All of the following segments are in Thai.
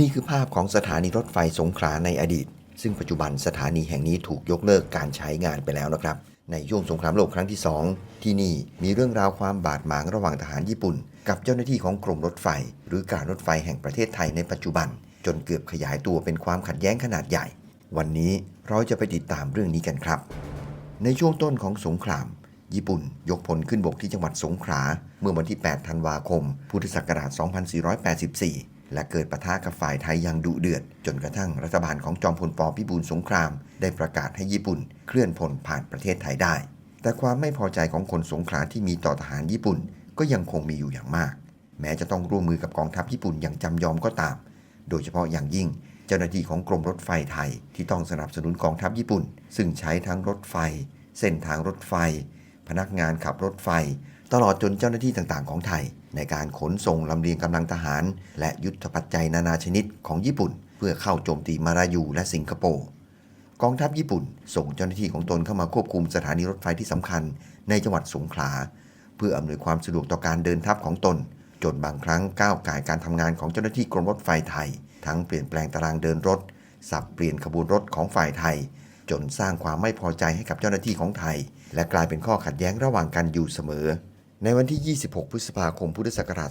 นี่คือภาพของสถานีรถไฟสงขลาในอดีต ซึ่งปัจจุบันสถานีแห่งนี้ถูกยกเลิกการใช้งานไปแล้วนะครับ ในช่วงสงครามโลกครั้งที่ 2 ที่นี่มีเรื่องราวความบาดหมางระหว่างทหารญี่ปุ่น กับเจ้าหน้าที่ของกรมรถไฟ หรือการรถไฟแห่งประเทศไทยในปัจจุบัน จนเกือบขยายตัวเป็นความขัดแย้งขนาดใหญ่ วันนี้เราจะไปติดตามเรื่องนี้กันครับ ในช่วงต้นของสงคราม ญี่ปุ่นยกพลขึ้นบกที่จังหวัดสงขลาเมื่อวันที่ 8 ธันวาคม พุทธศักราช 2484 และเกิดปะทะกับฝ่ายไทยอย่างดุเดือด จนกระทั่งรัฐบาลของจอมพลปพิบูลสงคราม ได้ประกาศให้ญี่ปุ่น เคลื่อนพลผ่านประเทศไทยได้ แต่ความไม่พอใจของคนสงขลาที่มีต่อทหารญี่ปุ่น ก็ยังคงมีอยู่อย่างมาก แม้จะต้องร่วมมือกับกองทัพญี่ปุ่นอย่างจำยอมก็ตาม โดยเฉพาะอย่างยิ่ง เจ้าหน้าที่ของกรมรถไฟไทยที่ต้องสนับสนุนกองทัพญี่ปุ่น ซึ่งใช้ทั้งรถไฟ เส้นทางรถไฟ พนักงานขับรถไฟ ตลอดจนเจ้าหน้าที่ต่างๆ ของไทย ในการขนส่งลำเลียงกำลังทหาร และยุทธปัจจัยนานาชนิดของญี่ปุ่น เพื่อเข้าโจมตีมาลายูและสิงคโปร์กองทัพญี่ปุ่น ส่งเจ้าหน้าที่ของตนเข้ามาควบคุมสถานีรถไฟที่สำคัญ ในจังหวัดสงขลา เพื่ออำนวยความสะดวกต่อการเดินทัพของตน จนบางครั้งก้าวไก่การทำงานของเจ้าหน้าที่กรมรถไฟไทย ทั้งเปลี่ยนแปลงตารางเดินรถ สับเปลี่ยนขบวนรถของฝ่ายไทย จนสร้างความไม่พอใจให้กับเจ้าหน้าที่ของไทย และกลายเป็นข้อขัดแย้งระหว่างกันอยู่เสมอ ในวันที่ 26 พฤษภาคม พุทธศักราช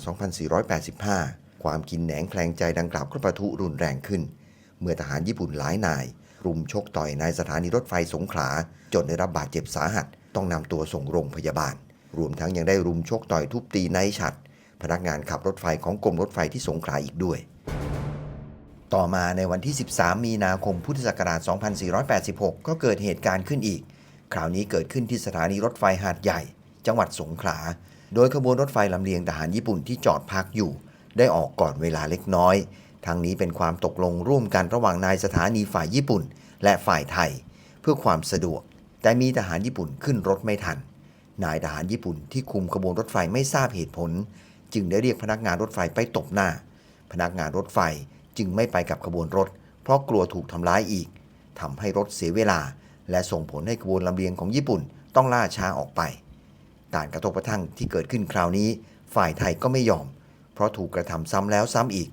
2485 ความกินแหนงแคลงใจดังกล่าวก็ประทุรุนแรงขึ้น เมื่อทหารญี่ปุ่นหลายนาย รุมชกต่อยในสถานีรถไฟสงขลา จนได้รับบาดเจ็บสาหัส ต้องนำตัวส่งโรงพยาบาล รวมทั้งยังได้รุมชกต่อยทุบตีนายฉัด พนักงานขับรถไฟของกรมรถไฟที่สงขลาอีกด้วย ต่อมาในวันที่ 13 มีนาคม พุทธศักราช 2486 ก็เกิดเหตุการณ์ขึ้นอีก คราวนี้เกิดขึ้นที่สถานีรถไฟหาดใหญ่ จังหวัดสงขลา โดยขบวนรถไฟลำเลียงทหารญี่ปุ่นที่จอดพักอยู่ ได้ออกก่อนเวลาเล็กน้อยทั้งนี้เป็นความตกลงร่วมกันระหว่างนายสถานีฝ่ายญี่ปุ่น และฝ่ายไทย เพื่อความสะดวก แต่มีทหารญี่ปุ่นขึ้นรถไม่ทัน นายทหารญี่ปุ่นที่คุมขบวนรถไฟไม่ทราบเหตุผล จึงได้เรียกพนักงานรถไฟไปตบหน้า พนักงานรถไฟจึงไม่ไปกับขบวนรถ เพราะกลัวถูกทำร้ายอีกทำให้รถเสียเวลา และส่งผลให้ขบวนลำเลียงของญี่ปุ่นต้องล่าช้าออกไป การกระทบกระทั่งที่เกิดขึ้นคราวนี้ ฝ่ายไทยก็ไม่ยอม เพราะถูกกระทำซ้ำแล้วซ้ำอีก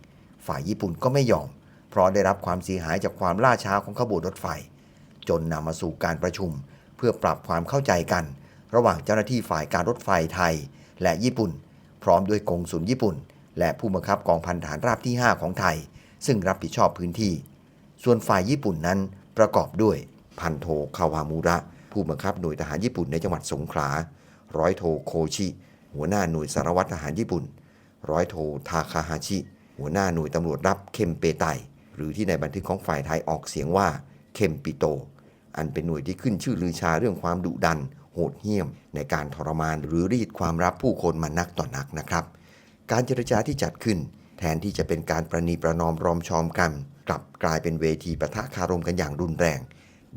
ฝ่ายญี่ปุ่นก็ไม่ยอม เพราะได้รับความเสียหายจากความล่าช้าของขบวนรถไฟ จนนำมาสู่การประชุม เพื่อปรับความเข้าใจกัน ระหว่างเจ้าหน้าที่ฝ่ายการรถไฟไทย และญี่ปุ่น พร้อมด้วยกงสุลญี่ปุ่น และผู้บังคับกองพันฐานราบที่ 5 ของไทย ซึ่งรับผิดชอบพื้นที่ ส่วนฝ่ายญี่ปุ่นนั้นประกอบด้วยพันโทคาวามูระ ผู้บังคับหน่วยทหารญี่ปุ่นในจังหวัดสงขลา ร้อยโทโคชิ หัวหน้าหน่วยสารวัตรทหารญี่ปุ่น ร้อยโททาคาฮาชิ หัวหน้าหน่วยตำรวจรับเคมเปไต หรือที่ในบันทึกของฝ่ายไทยออกเสียงว่าเคมปิโต อันเป็นหน่วยที่ขึ้นชื่อลือชาเรื่องความดุดัน โหดเหี้ยม ในการทรมานหรือรีดความรับผู้คนมานักต่อนักนะครับ การเจรจาที่จัดขึ้น แทนที่จะเป็นการประนีประนอมรอมชอมกัน กลับกลายเป็นเวทีปะทะคารมกันอย่างรุนแรง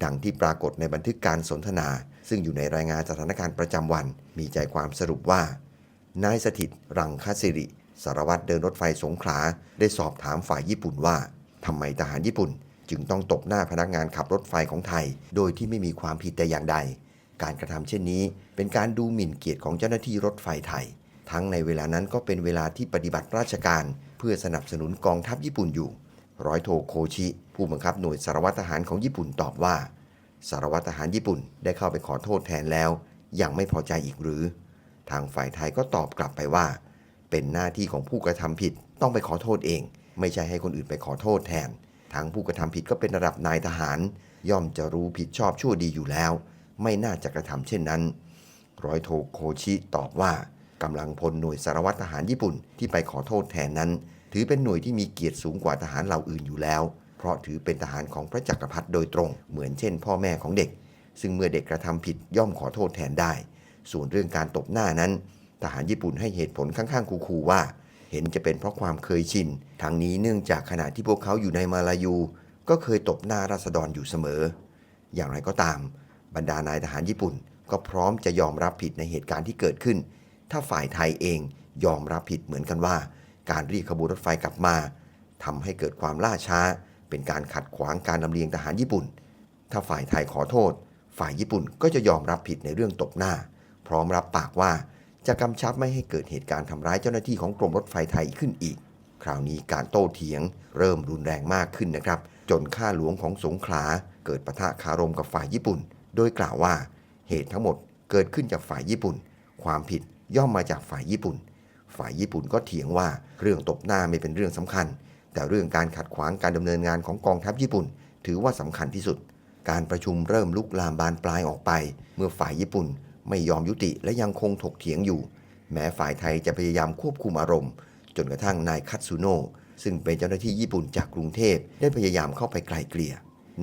ดังที่ปรากฏในบันทึกการสนทนา ซึ่งอยู่ในรายงานสถานการณ์ประจำวัน มีใจความสรุปว่า นายสถิตรังคสิริ สารวัตรเดินรถไฟสงขลาได้สอบถามฝ่ายญี่ปุ่นว่าทำไมทหารญี่ปุ่น จึงต้องตบหน้าพนักงานขับรถไฟของไทย โดยที่ไม่มีความผิดแต่อย่างใด การกระทำเช่นนี้ เป็นการดูหมิ่นเกียรติของเจ้าหน้าที่รถไฟไทย ทั้งในเวลานั้นก็เป็นเวลาที่ปฏิบัติราชการ เพื่อสนับสนุนกองทัพญี่ปุ่นอยู่ ร้อยโทโคชิ ผู้บังคับหน่วยสารวัตรทหารของญี่ปุ่นตอบว่า สารวัตรทหารญี่ปุ่นได้เข้าไปขอโทษแทนแล้ว ยังไม่พอใจอีกหรือ ทางฝ่ายไทยก็ตอบกลับไปว่า เป็นหน้าที่ของผู้กระทำผิดต้องไปขอโทษเอง ไม่ใช่ให้คนอื่นไปขอโทษแทน ทางผู้กระทำผิดก็เป็นระดับนายทหาร ย่อมจะรู้ผิดชอบชั่วดีอยู่แล้ว ไม่น่าจะกระทำเช่นนั้น ร้อยโทโคชิตอบว่ากำลังพลหน่วยสารวัตรทหารญี่ปุ่นที่ไปขอโทษแทนนั้น ถือเป็นหน่วยที่มีเกียรติสูงกว่าทหารเหล่าอื่นอยู่แล้ว เพราะถือเป็นทหารของพระจักรพรรดิโดยตรง เหมือนเช่น พ่อแม่ของเด็ก ซึ่งเมื่อเด็กกระทำผิดย่อมขอโทษแทนได้ ส่วนเรื่องการตบหน้านั้น ทหารญี่ปุ่นให้เหตุผลข้างๆคูๆว่า เห็นจะเป็นเพราะความเคยชินทางนี้เนื่องจากขณะที่พวกเขาอยู่ในมาลายู ก็เคยตบหน้าราษฎรอยู่เสมอ อย่างไรก็ตาม บรรดานายทหารญี่ปุ่น ก็พร้อมจะยอมรับผิดในเหตุการณ์ที่เกิดขึ้น ถ้าฝ่ายไทยเองยอมรับผิดเหมือนกันว่า การเรียกขบวนรถไฟกลับมาทำให้เกิดความล่าช้า เป็นการขัดขวางการลำเลียงทหารญี่ปุ่น ถ้าฝ่ายไทยขอโทษ ฝ่ายญี่ปุ่นก็จะยอมรับผิดในเรื่องตบหน้า พร้อมรับปากว่าจะกำชับไม่ให้เกิดเหตุการณ์ทำร้ายเจ้าหน้าที่ของกรมรถไฟไทยขึ้นอีก คราวนี้การโต้เถียงเริ่มรุนแรงมากขึ้นนะครับ จนข้าหลวงของสงขลาเกิดปะทะคารมกับฝ่ายญี่ปุ่น โดยกล่าวว่า เหตุทั้งหมดเกิดขึ้นจากฝ่ายญี่ปุ่น ความผิดย่อมมาจากฝ่ายญี่ปุ่น ฝ่ายญี่ปุ่นก็เถียงว่าเรื่องตบหน้าไม่เป็นเรื่องสำคัญ แต่เรื่องการขัดขวางการดำเนินงานของกองทัพญี่ปุ่น ถือว่าสำคัญที่สุด การประชุมเริ่มลุกลามบานปลายออกไป เมื่อฝ่ายญี่ปุ่นไม่ยอมยุติและยังคงถกเถียงอยู่ แม้ฝ่ายไทยจะพยายามควบคุมอารมณ์ จนกระทั่งนายคัตสึโนะซึ่งเป็นเจ้าหน้าที่ญี่ปุ่นจากกรุงเทพได้พยายามเข้าไปไกลเกลี่ย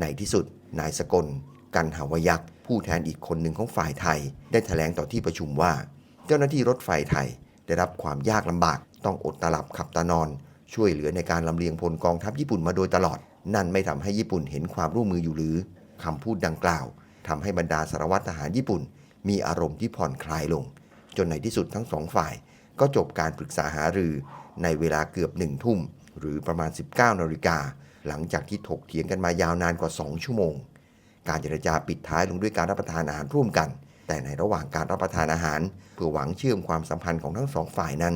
ในที่สุด นายสกล กันหาวยักษ์ผู้แทนอีกคนหนึ่งของฝ่ายไทย ได้แถลงต่อที่ประชุมว่า เจ้าหน้าที่รถไฟไทย ได้รับความยากลำบาก ต้องอดตาหลับขับตานอน ช่วยเหลือในการลำเลียงพลกองทัพญี่ปุ่นมาโดยตลอด นั่นไม่ทำให้ญี่ปุ่นเห็นความร่วมมืออยู่หรือ คำพูดดังกล่าวทำให้บรรดาสารวัตรทหารญี่ปุ่น มีอารมณ์ที่ผ่อนคลายลง จนในที่สุดทั้งสองฝ่าย ก็จบการปรึกษาหารือในเวลาเกือบหนึ่งทุ่ม หรือประมาณ 19นาฬิกาหลังจากที่ถกเถียงกันมายาวนานกว่า 2 ชั่วโมง การเจรจาปิดท้ายลงด้วยการรับประทานอาหารร่วมกัน แต่ในระหว่างการรับประทานอาหาร เพื่อหวังเชื่อมความสัมพันธ์ของทั้งสองฝ่ายนั้น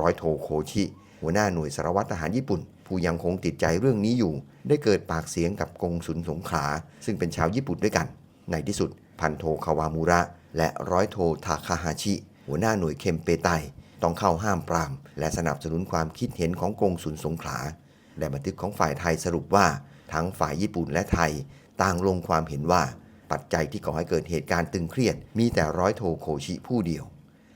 ร้อยโทโคชิ หัวหน้าหน่วยสารวัตรทหารญี่ปุ่น ผู้ยังคงติดใจเรื่องนี้อยู่ ได้เกิดปากเสียงกับกงสุลสงขลาซึ่งเป็นชาวญี่ปุ่นด้วยกัน ในที่สุด พันโทคาวามูระ และร้อยโททาคาฮาชิ หัวหน้าหน่วยเคมเปไตต้องเข้าห้ามปราม และสนับสนุนความคิดเห็นของกงสุลสงขลาและบันทึกของฝ่ายไทยสรุปว่า ทั้งฝ่ายญี่ปุ่นและไทย ต่างลงความเห็นว่าปัจจัยที่ก่อให้เกิดเหตุการณ์ตึงเครียด มีแต่ร้อยโทโคชิผู้เดียว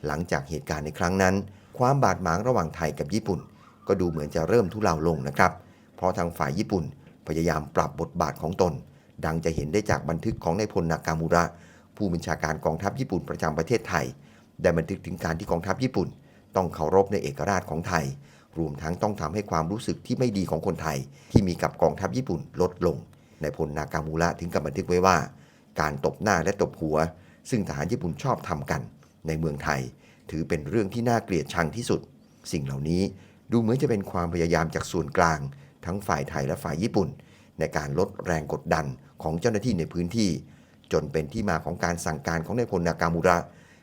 หลังจากเหตุการณ์ในครั้งนั้น ความบาดหมางระหว่างไทยกับญี่ปุ่น ก็ดูเหมือนจะเริ่มทุเลาลงนะครับ เพราะทางฝ่ายญี่ปุ่นพยายามปรับบทบาทของตน ดังจะเห็นได้จากบันทึกของนายพลนากามูระ ผู้บัญชาการกองทัพญี่ปุ่นประจำประเทศไทย ได้บันทึกถึงการที่กองทัพญี่ปุ่น ต้องเคารพในเอกราชของไทย รวมทั้งต้องทำให้ความรู้สึกที่ไม่ดีของคนไทย ที่มีกับกองทัพญี่ปุ่นลดลงนายพลนากามูระถึงกับบันทึกไว้ว่า การตบหน้าและตบหัว ซึ่งทหารญี่ปุ่นชอบทำกัน ในเมืองไทย ถือเป็นเรื่องที่น่าเกลียดชังที่สุด สิ่งเหล่านี้ ดูเหมือนจะเป็นความพยายามจากส่วนกลาง ทั้งฝ่ายไทยและฝ่ายญี่ปุ่น ในการลดแรงกดดันของเจ้าหน้าที่ในพื้นที่ จนเป็นที่มาของการสั่งการของนายพลนากามูระ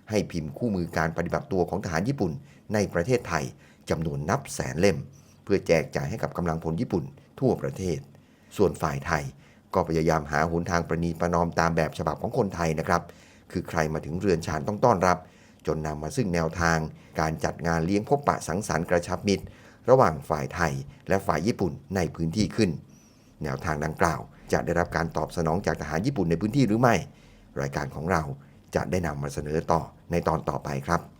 ให้พิมพ์คู่มือการปฏิบัติตัวของทหารญี่ปุ่น ในประเทศไทยจำนวนนับแสนเล่ม เพื่อแจกจ่ายให้กับกำลังพลญี่ปุ่น ทั่วประเทศ ส่วนฝ่ายไทย ก็พยายามหาหนทางประนีประนอมตามแบบฉบับของคนไทยนะครับ คือใครมาถึงเรือนชานต้องต้อนรับ จนนำมาซึ่งแนวทาง การจัดงานเลี้ยงพบปะสังสรรค์กระชับมิตร ระหว่างฝ่ายไทยและฝ่ายญี่ปุ่นในพื้นที่ขึ้น แนวทางดังกล่าว จะได้รับการตอบสนองจากทหารญี่ปุ่นในพื้นที่หรือไม่ รายการของเราจะได้นำมาเสนอต่อในตอนต่อไปครับ